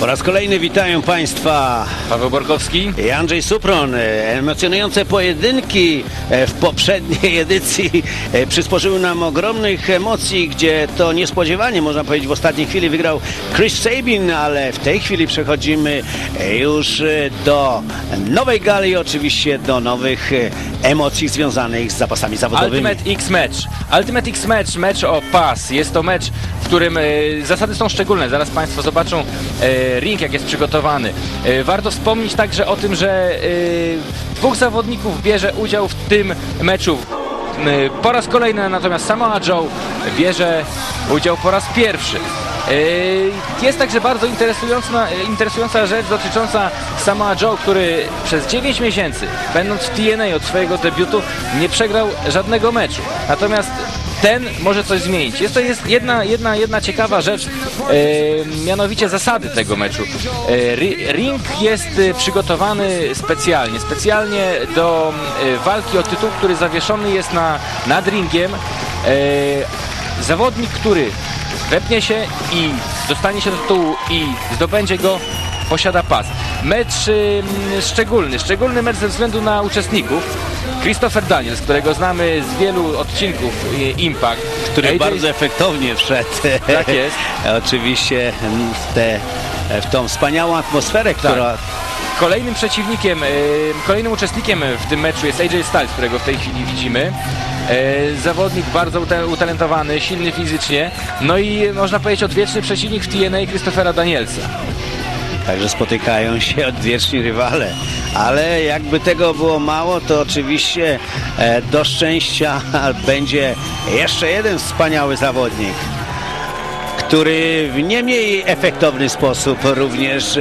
Po raz kolejny witają Państwa Paweł Borkowski. i Andrzej Supron. E, Emocjonujące pojedynki e, w poprzedniej edycji e, przysporzyły nam ogromnych emocji, gdzie to niespodziewanie, można powiedzieć, w ostatniej chwili wygrał Chris Sabin, ale w tej chwili przechodzimy już do nowej gali, oczywiście do nowych emocji związanych z zapasami zawodowymi. Ultimate X Match. Ultimate X Match, mecz o pas. Jest to mecz, w którym zasady są szczególne. Zaraz Państwo zobaczą ring, jak jest przygotowany. E, warto wspomnieć także o tym, że e, dwóch zawodników bierze udział w tym meczu. E, Po raz kolejny natomiast Samoa Joe bierze udział po raz pierwszy. E, Jest także bardzo interesująca, interesująca rzecz dotycząca Samoa Joe, który przez 9 miesięcy, będąc w TNA od swojego debiutu, nie przegrał żadnego meczu. Natomiast ten może coś zmienić. Jest to jest jedna, jedna, jedna ciekawa rzecz, e, mianowicie zasady tego meczu. E, ri- ring jest przygotowany specjalnie, specjalnie do walki o tytuł, który zawieszony jest na, nad ringiem. E, zawodnik, który wepnie się i dostanie się do tytułu i zdobędzie go, posiada pas. Mecz ym, szczególny, szczególny mecz ze względu na uczestników. Christopher Daniels, którego znamy z wielu odcinków y, Impact. który AJ bardzo efektownie wszedł. Tak jest. Oczywiście w, te, w tą wspaniałą atmosferę, która Kolejnym przeciwnikiem, y, kolejnym uczestnikiem w tym meczu jest AJ Styles, którego w tej chwili widzimy. Y, Zawodnik bardzo utalentowany, silny fizycznie. No i można powiedzieć odwieczny przeciwnik w TNA Christophera Danielsa. Także spotykają się odwieczni rywale. Ale jakby tego było mało, to oczywiście e, do szczęścia będzie jeszcze jeden wspaniały zawodnik, który w nie mniej efektowny sposób również e,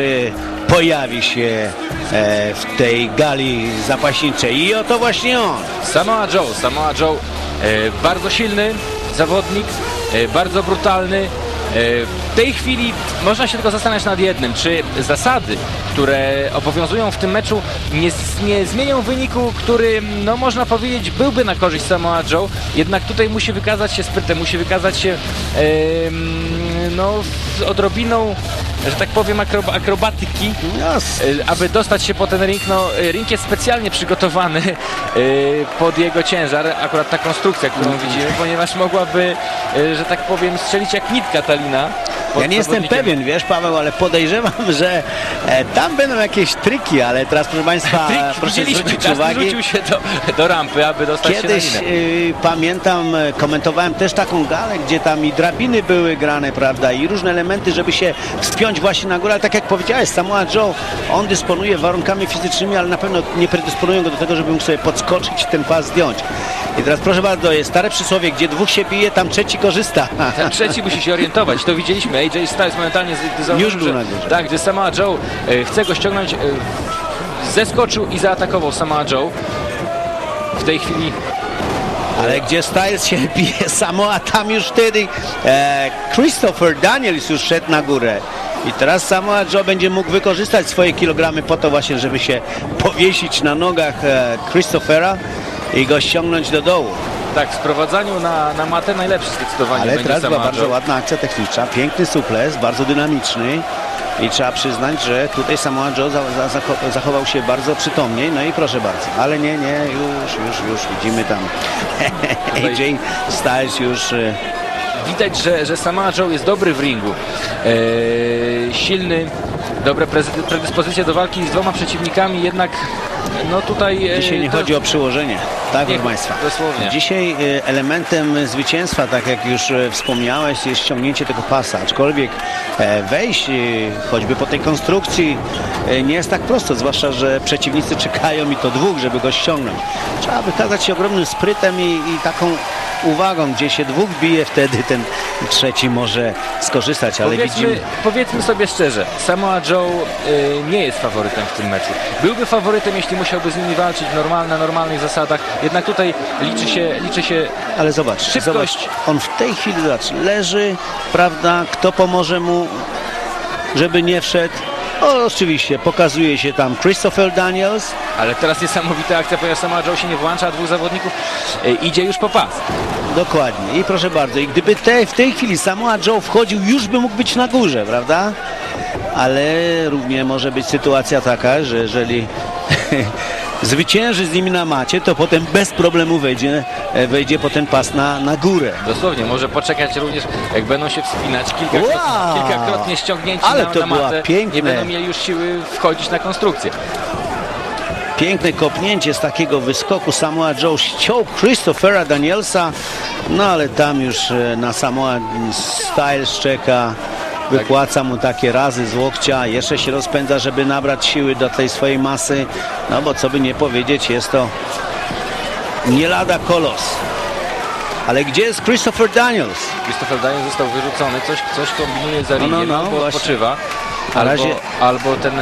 pojawi się e, w tej gali zapaśniczej. I oto właśnie on. Samoa Joe, Samoa Joe e, bardzo silny zawodnik, e, bardzo brutalny. E, w tej chwili można się tylko zastanawiać nad jednym, czy zasady, które obowiązują w tym meczu nie, nie zmienią wyniku, który no można powiedzieć byłby na korzyść Samoa Joe, jednak tutaj musi wykazać się sprytem, musi wykazać się no, z odrobiną, że tak powiem, akrob akrobatyki, s- E, aby dostać się po ten ring, no e, ring jest specjalnie przygotowany e, pod jego ciężar, akurat ta konstrukcja, którą widzimy, ponieważ mogłaby, e, że tak powiem, strzelić jak nitka Talina. Ja nie jestem pewien, wiesz Paweł, ale podejrzewam, że e, tam będą jakieś triki, ale teraz proszę Państwa, Trik, proszę widzieliśmy, zwrócić uwagę. rzucił się do, do rampy, aby dostać Kiedyś się na linę. y, pamiętam, komentowałem też taką galę, gdzie tam i drabiny były grane, prawda, i różne elementy, żeby się wspiąć właśnie na górę, ale tak jak powiedziałeś, Samoa Joe, on dysponuje warunkami fizycznymi, ale na pewno nie predysponują go do tego, żeby mógł sobie podskoczyć i ten pas zdjąć. I teraz proszę bardzo, jest stare przysłowie, gdzie dwóch się bije, tam trzeci korzysta. Ten trzeci musi się orientować, to widzieliśmy. AJ Styles momentalnie z- zauważył, Już był na górze. Tak, gdy Samoa Joe e, chce go ściągnąć, e, zeskoczył i zaatakował Samoa Joe. W tej chwili Ale gdzie Styles się bije samo, a tam już wtedy e, Christopher Daniels już szedł na górę. I teraz Samoa Joe będzie mógł wykorzystać swoje kilogramy po to właśnie, żeby się powiesić na nogach e, Christophera i go ściągnąć do dołu. Tak, w sprowadzaniu na, na matę najlepszy zdecydowanie Ale teraz była bardzo ładna akcja techniczna, piękny suples, bardzo dynamiczny. I trzeba przyznać, że tutaj Samoa Joe za, za, zacho- zachował się bardzo przytomnie. No i proszę bardzo. Ale nie, nie, już, już, już widzimy tam AJ Styles już e, Widać, że, że Samoa Joe jest dobry w ringu. Eee, silny, dobre predyspozycje do walki z dwoma przeciwnikami, jednak no tutaj... e, Dzisiaj nie to- chodzi o przyłożenie, tak Nie, proszę Państwa. dosłownie. Dzisiaj e, elementem zwycięstwa, tak jak już e, wspomniałeś, jest ściągnięcie tego pasa. Aczkolwiek wejść choćby po tej konstrukcji nie jest tak prosto, zwłaszcza, że przeciwnicy czekają i to dwóch, żeby go ściągnąć. Trzeba wykazać się ogromnym sprytem i, i taką uwagą, gdzie się dwóch bije, wtedy ten trzeci może skorzystać, ale Powiedzmy, widzimy... powiedzmy sobie szczerze, Samoa Joe y, nie jest faworytem w tym meczu. Byłby faworytem, jeśli musiałby z nimi walczyć normal, na normalnych zasadach, jednak tutaj liczy się, liczy się Ale zobacz, Szybkość. zobacz, on w tej chwili zobacz, leży, prawda, kto pomoże mu, żeby nie wszedł. O, oczywiście, pokazuje się tam Christopher Daniels, Ale teraz niesamowita akcja, ponieważ Samoa Joe się nie włącza, a dwóch zawodników e, idzie już po pas. dokładnie. I proszę bardzo, i gdyby te, w tej chwili Samoa Joe wchodził, już by mógł być na górze, prawda? ale równie może być sytuacja taka, że jeżeli zwycięży z nimi na macie, to potem bez problemu wejdzie, e, wejdzie po ten pas na, na górę. Dosłownie, może poczekać również, jak będą się wspinać, kilkakrotnie, Wow! kilkakrotnie ściągnięci Ale na, to na była matę, piękne. nie będą mieli już siły wchodzić na konstrukcję. Piękne kopnięcie z takiego wyskoku Samoa Joe ściął Christophera Danielsa, no ale tam już e, na Samoa Styles czeka, wypłaca mu takie razy z łokcia, jeszcze się rozpędza, żeby nabrać siły do tej swojej masy, no bo co by nie powiedzieć, jest to nie lada kolos. Ale gdzie jest Christopher Daniels? Christopher Daniel został wyrzucony, coś, coś kombinuje za No, no, no, albo właśnie. Na albo, razie- albo ten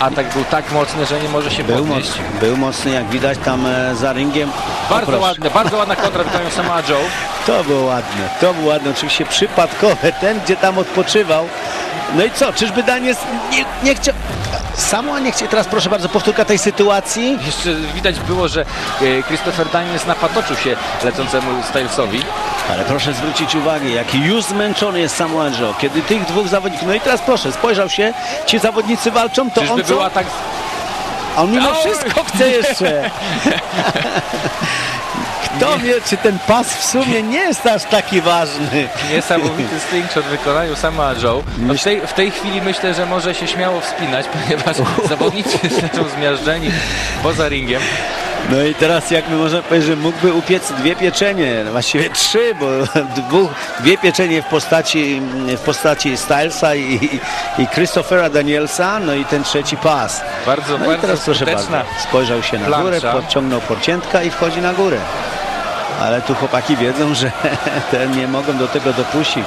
atak był tak mocny, że nie może się Był podnieść. mocny, był mocny jak widać tam e, za ringiem. Bardzo ładne, bardzo ładna kontra wykonał Samoa Joe. To było ładne, to było ładne, oczywiście przypadkowe, ten gdzie tam odpoczywał. No i co, czyżby Daniels nie, nie chciał... Samo nie chciał, teraz proszę bardzo, powtórka tej sytuacji. Jeszcze widać było, że e, Christopher Daniels napatoczył się lecącemu Stylesowi. Ale proszę zwrócić uwagę, jaki już zmęczony jest Samoa Joe. Kiedy tych dwóch zawodników, no i teraz proszę, spojrzał się, ci zawodnicy walczą, to on Czyżby co? atak A on mimo Oj! wszystko chce jeszcze. Kto wie, czy ten pas w sumie nie jest aż taki ważny. Niesamowity slingshot w wykonaniu Samoa Joe. No w, tej, w tej chwili myślę, że może się śmiało wspinać, ponieważ zawodnicy leżą zmiażdżeni poza ringiem. No i teraz jak my możemy powiedzieć, że mógłby upiec dwie pieczenie, no właściwie trzy, bo dwóch, dwie pieczenie w postaci, w postaci Stylesa i, i Christophera Danielsa, no i ten trzeci pas. Bardzo, No i bardzo teraz proszę bardzo, spojrzał się na górę, podciągnął porciętka i wchodzi na górę. Ale tu chłopaki wiedzą, że te nie mogą do tego dopuścić.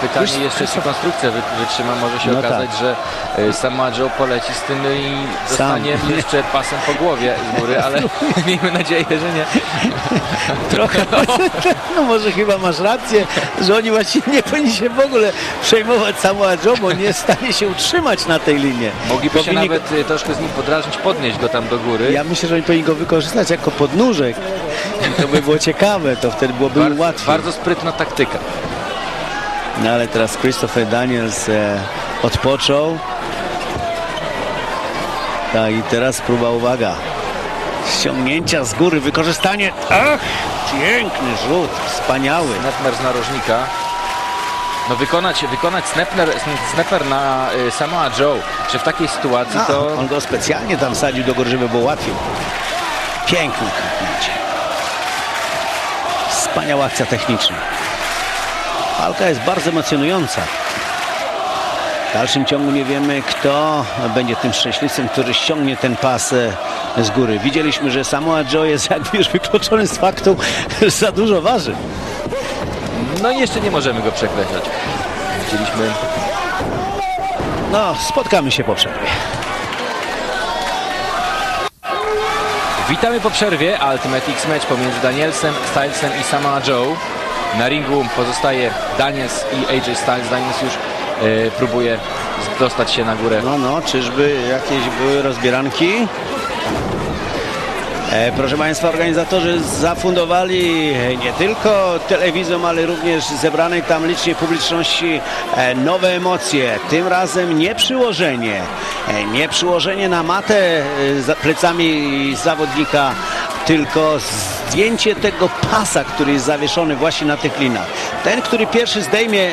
Pytanie jeszcze, czy konstrukcja wy, wytrzyma. Może się No okazać, że e, Samoa Joe poleci z tym i dostanie Sam. jeszcze pasem po głowie z góry, ale miejmy nadzieję, że nie. Trochę, no może chyba masz rację, że oni właściwie nie powinni się w ogóle przejmować Samoa Joe, bo nie stanie się utrzymać na tej linie. Mogliby się Powinni go- nawet e, troszkę z nim podrażnić, podnieść go tam do góry. Ja myślę, że oni powinni go wykorzystać jako podnóżek. I to by było ciekawe, to wtedy byłoby bardzo, łatwiej. bardzo sprytna taktyka. No ale teraz Christopher Daniels e, odpoczął. Tak i teraz próba, uwaga, ściągnięcia z góry, wykorzystanie. Ach, piękny rzut, wspaniały. Snapper z narożnika. No wykonać, wykonać snapper, snapper na y, Samoa Joe, czy w takiej sytuacji A, to on go specjalnie tam sadził do góry, żeby było łatwiej. Piękne kopnięcie. Wspaniała akcja techniczna. Walka jest bardzo emocjonująca. W dalszym ciągu nie wiemy, kto będzie tym szczęśliwcem, który ściągnie ten pas e, z góry. Widzieliśmy, że Samoa Joe jest jakby już wykluczony z faktu, że za dużo waży. no jeszcze nie możemy go przekreślać. Widzieliśmy No, spotkamy się po przerwie. Witamy po przerwie. Ultimate X Match pomiędzy Danielsem, Stylesem i Samoa Joe. Na ringu pozostaje Daniels i AJ Styles. Daniels już e, próbuje dostać się na górę. No, no, czyżby jakieś były rozbieranki? E, proszę Państwa, organizatorzy zafundowali nie tylko telewizją, ale również zebranej tam licznej publiczności e, nowe emocje. Tym razem nie przyłożenie, e, nie przyłożenie na matę plecami zawodnika, tylko zdjęcie tego pasa, który jest zawieszony właśnie na tych linach. Ten, który pierwszy zdejmie e,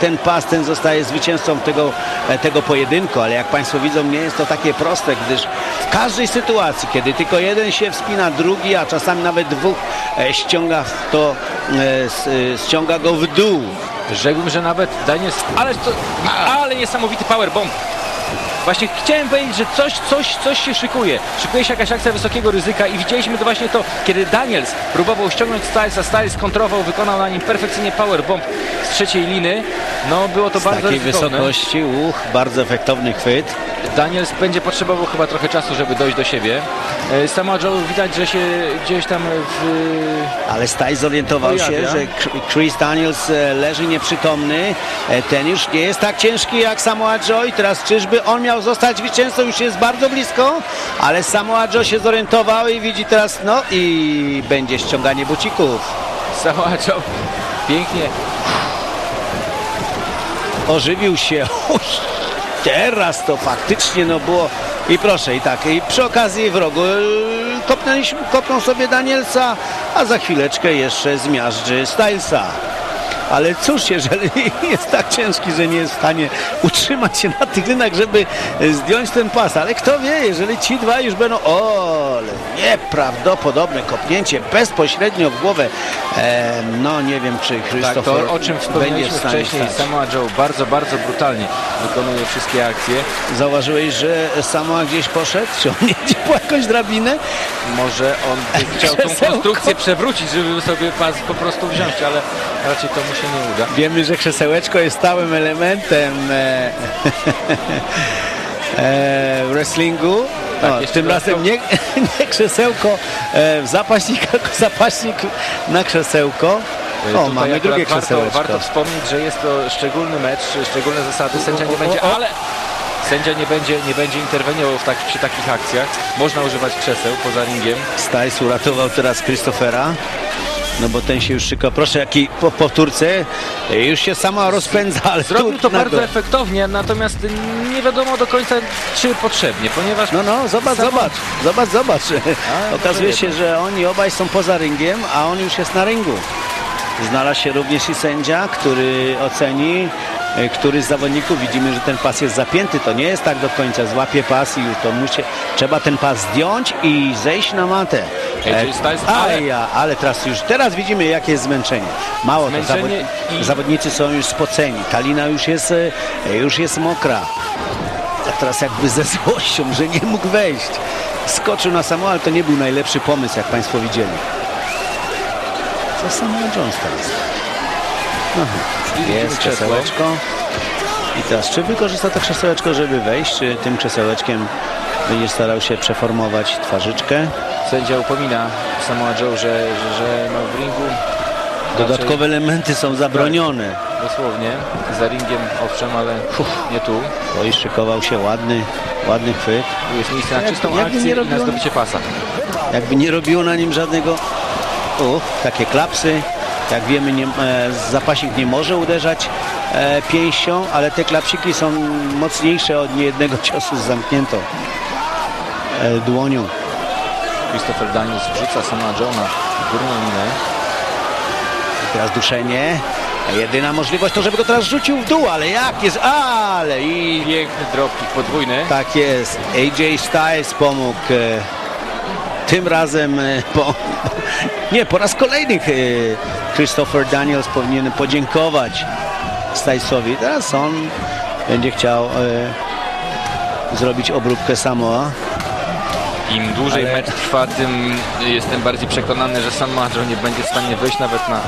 ten pas, ten zostaje zwycięzcą tego, e, tego pojedynku, ale jak Państwo widzą, nie jest to takie proste, gdyż w każdej sytuacji, kiedy tylko jeden się wspina, drugi, a czasami nawet dwóch e, ściąga to, ściąga go w dół. Rzekłbym, że nawet Daniels... Ale to... Ale niesamowity powerbomb. Właśnie chciałem powiedzieć, że coś, coś, coś się szykuje. Szykuje się jakaś akcja wysokiego ryzyka i widzieliśmy to właśnie to, kiedy Daniels próbował ściągnąć Stylesa, Styles kontrował, wykonał na nim perfekcyjnie powerbomb z trzeciej liny. No było to Z bardzo takiej ryzykowne. wysokości, uch, bardzo efektowny chwyt. Daniels będzie potrzebował chyba trochę czasu, żeby dojść do siebie. E, Samoa Joe widać, że się gdzieś tam w... Ale Staj zorientował się, Pojawia. że K- Chris Daniels e, leży nieprzytomny. E, Ten już nie jest tak ciężki jak Samoa Joe i teraz czyżby on miał zostać zwycięzcą, już jest bardzo blisko, ale Samoa Joe się zorientował i widzi teraz, no i będzie ściąganie bucików. Samoa Joe pięknie Ożywił się. Uj, teraz to faktycznie no było i proszę i tak i przy okazji w rogu yy, kopnęliśmy, kopnął sobie Danielsa, a za chwileczkę jeszcze zmiażdży Stylesa. Ale cóż, jeżeli jest tak ciężki, że nie jest w stanie utrzymać się na tych lynach, żeby e, zdjąć ten pas, ale kto wie, jeżeli ci dwa już będą, o, ale nieprawdopodobne kopnięcie bezpośrednio w głowę, e, no nie wiem, czy Tak, Christopher to o czym wspomnieliśmy wcześniej. Samoa Joe bardzo, bardzo brutalnie wykonuje wszystkie akcje. Zauważyłeś, że Samoa gdzieś poszedł? Czy on jedzie po jakąś drabinę? Może on by chciał tą konstrukcję przewrócić, żeby sobie pas po prostu wziąć, ale raczej to mu się nie uda. Wiemy, że krzesełeczko jest stałym elementem e, e, wrestlingu. Tak, O, jeszcze tym razem nie, nie krzesełko e, tylko zapaśnik na krzesełko. E, O, mamy drugie warto, krzesełeczko. warto wspomnieć, że jest to szczególny mecz, szczególne zasady. Sędzia nie będzie, ale sędzia nie będzie, nie będzie interweniował w tak, przy takich akcjach. Można używać krzeseł poza ringiem. Stajs uratował teraz Christophera. No bo ten się już szyka. Proszę, jaki po powtórce. Już się sama rozpędza, ale Zrobił to bardzo go- efektownie, natomiast nie wiadomo do końca, czy potrzebnie, ponieważ No, no, zobacz, Samo- zobacz, zobacz, zobacz. A, Okazuje się, że oni obaj są poza ringiem, a on już jest na ringu. Znalazł się również i sędzia, który oceni, e, który z zawodników widzimy, że ten pas jest zapięty. To nie jest tak do końca, złapie pas i już to musi, trzeba ten pas zdjąć i zejść na matę. Styles- ale, ja, ale teraz już, teraz widzimy jakie jest zmęczenie. Mało to, Zmęczenie zawod, i- zawodnicy są już spoceni. Talina już jest, e, już jest mokra. A teraz jakby ze złością, że nie mógł wejść. Skoczył na samo, ale to nie był najlepszy pomysł, jak Państwo widzieli. Co Samuel Jones teraz? Aha, jest krzesełeczko. I teraz, czy wykorzysta to krzesełeczko, żeby wejść, czy tym krzesełeczkiem będzie starał się przeformować twarzyczkę? Sędzia upomina Samoa Joe, że, że, że no w ringu Dodatkowe elementy są zabronione. raczej dosłownie za ringiem owszem, ale nie tu. O, i szykował się ładny, ładny chwyt. Tu jest miejsce na czystą jakby nie akcję i na robiło- zdobycie pasa. Jakby nie robiło na nim żadnego... O, takie klapsy. Jak wiemy, nie, e, zapasik nie może uderzać e, pięścią, ale te klapsiki są mocniejsze od niejednego ciosu z zamkniętą e, dłonią. Christopher Daniels wrzuca Samoa Joe na górną linę. I teraz duszenie. Jedyna możliwość to, żeby go teraz rzucił w dół, ale jak jest? Ale i Piękny dropkick podwójny. Tak jest. AJ Styles pomógł. E, tym razem e, po, nie, po raz kolejny e, Christopher Daniels powinien podziękować Stylesowi. Teraz on będzie chciał zrobić obróbkę Samoa. Im dłużej Ale- mecz trwa, tym jestem bardziej przekonany, że Samoa Joe nie będzie w stanie wejść nawet na,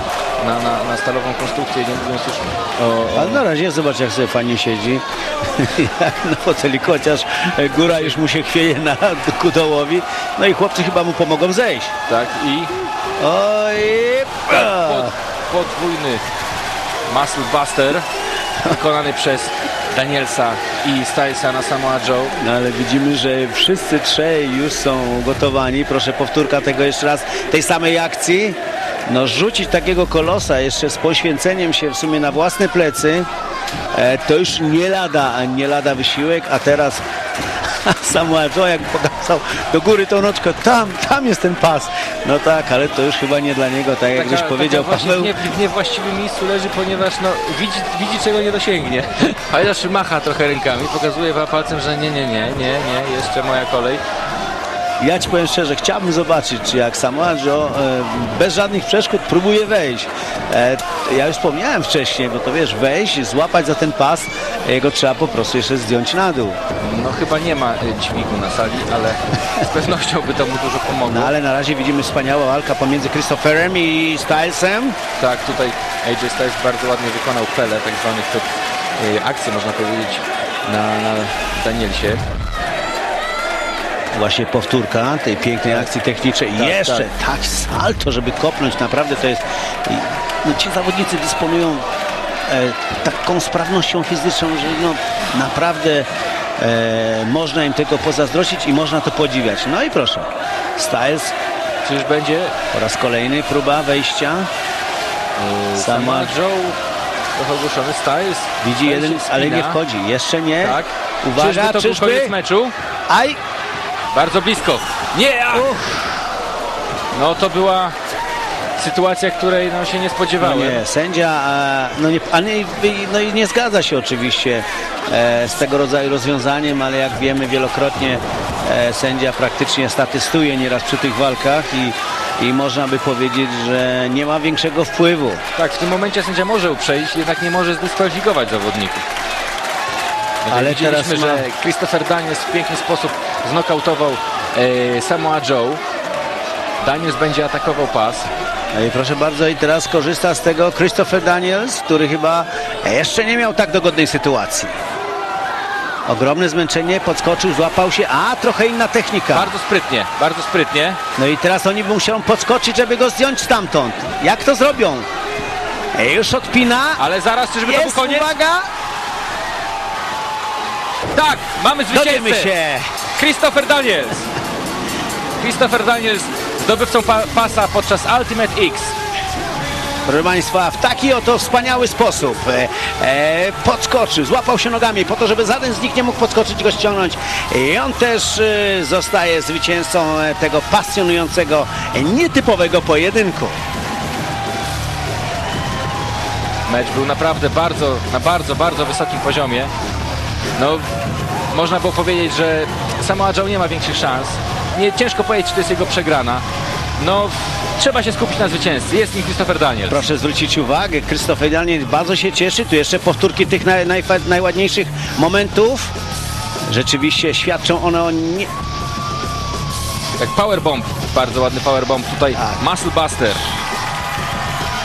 na, na, na stalową konstrukcję, nie mówiąc już o, Ale na razie zobacz jak sobie fajnie siedzi jak na foteliku, chociaż góra już mu się chwieje na ku dołowi. No i chłopcy chyba mu pomogą zejść. tak i Oj, pod, podwójny Muscle Buster wykonany przez Danielsa i Stylesa na Samoa Joe. No ale widzimy, że wszyscy trzej już są gotowani. Proszę powtórka tego jeszcze raz, tej samej akcji. No rzucić takiego kolosa jeszcze z poświęceniem się w sumie na własne plecy, e, to już nie lada, nie lada wysiłek, a teraz Samuel Joe jak pokazał do góry tą noczkę, tam, tam jest ten pas. No tak, ale to już chyba nie dla niego, tak jak Taka- już powiedział taka właśnie Paweł. nie, w niewłaściwym miejscu leży, ponieważ no, widzi, widzi czego nie dosięgnie. Chociaż macha trochę rękami, pokazuje palcem, że nie, nie, nie, nie, nie, jeszcze moja kolej. Ja ci powiem szczerze, chciałbym zobaczyć, czy jak Samoa Joe e, bez żadnych przeszkód próbuje wejść. E, ja już wspomniałem wcześniej, bo to wiesz, wejść, złapać za ten pas, jego trzeba po prostu jeszcze zdjąć na dół. No chyba nie ma y, dźwigu na sali, ale z pewnością by to mu dużo pomogło. No ale na razie widzimy wspaniałą walkę pomiędzy Christopherem i Stylesem. Tak, tutaj AJ Styles bardzo ładnie wykonał pelę, tak zwany chwyt, y, akcję można powiedzieć na, na Danielsie. Właśnie powtórka tej pięknej akcji technicznej. Tak, jeszcze tak. salto, żeby kopnąć. Naprawdę to jest... No, ci zawodnicy dysponują e, taką sprawnością fizyczną, że no, naprawdę e, można im tego pozazdrościć i można to podziwiać. No i proszę. Styles Czyż będzie po raz kolejny próba wejścia. y, Sama- Joe Trochę ogłuszony Styles. Widzi jeden, ale nie wchodzi. Jeszcze nie. Tak. Uwaga, czyżby to był czyżby? koniec meczu? Aj! Bardzo blisko. Nie! A! No to była sytuacja, której no, się nie No spodziewałem. nie, sędzia, a, no, nie, a nie, no i nie zgadza się oczywiście e, z tego rodzaju rozwiązaniem, ale jak wiemy wielokrotnie e, sędzia praktycznie statystuje nieraz przy tych walkach i, i można by powiedzieć, że nie ma większego wpływu. Tak, w tym momencie sędzia może uprzeć, jednak nie może zdyskwalifikować zawodników. Ale teraz ma- że Christopher Daniels w piękny sposób znokautował e, Samoa Joe. Daniels będzie atakował pas. No i proszę bardzo, i teraz korzysta z tego Christopher Daniels, który chyba jeszcze nie miał tak dogodnej sytuacji. Ogromne zmęczenie, podskoczył, złapał się, a trochę inna technika. Bardzo sprytnie, bardzo sprytnie. No i teraz oni muszą podskoczyć, żeby go zdjąć stamtąd. Jak to zrobią? Już odpina. Ale zaraz, czyżby to był Jest, koniec? uwaga! Tak, mamy Dowiemy zwycięzcę. się. Christopher Daniels. Christopher Daniels zdobywcą pa pasa podczas Ultimate X. Proszę Państwa, w taki oto wspaniały sposób e, e, podskoczył, złapał się nogami po to, żeby żaden z nich nie mógł podskoczyć go ściągnąć. I on też e, zostaje zwycięzcą e, tego pasjonującego, nietypowego pojedynku. Mecz był naprawdę bardzo, na bardzo, bardzo wysokim poziomie. No, można było powiedzieć, że Samoa Joe nie ma większych szans. Nie, ciężko powiedzieć, czy to jest jego przegrana. No, trzeba się skupić na zwycięzcy. Jest nim Christopher Daniels. Proszę zwrócić uwagę, Krzysztof Daniel bardzo się cieszy. Tu jeszcze powtórki tych naj, najfa- najładniejszych momentów. Rzeczywiście świadczą one o nie, Jak powerbomb, bardzo ładny powerbomb tutaj. Tak. Muscle Buster.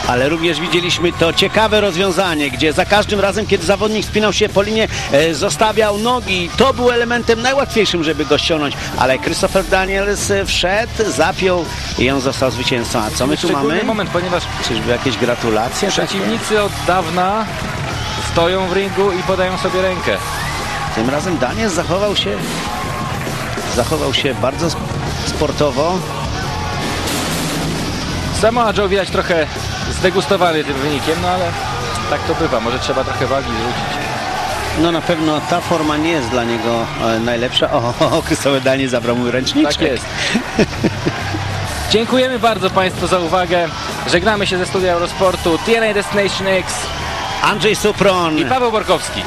Ale również widzieliśmy to ciekawe rozwiązanie, gdzie za każdym razem, kiedy zawodnik spinał się po linie, e, zostawiał nogi. To był elementem najłatwiejszym, żeby go ściągnąć. Ale Christopher Daniels e, wszedł, zapiął i on został zwycięzcą. A co my tu mamy? moment, ponieważ Czyżby jakieś gratulacje? takie? przeciwnicy od dawna stoją w ringu i podają sobie rękę. Tym razem Daniels zachował się zachował się bardzo sp- sportowo. Samoa Joe widać trochę zdegustowany tym wynikiem, no ale tak to bywa. Może trzeba trochę wagi zrzucić. No na pewno ta forma nie jest dla niego e, najlepsza. O, Christopher Daniels zabrał mu ręczniczkę. Tak jest. Dziękujemy bardzo Państwu za uwagę. Żegnamy się ze studia Eurosportu. TNA Destination X Andrzej Supron. i Paweł Borkowski.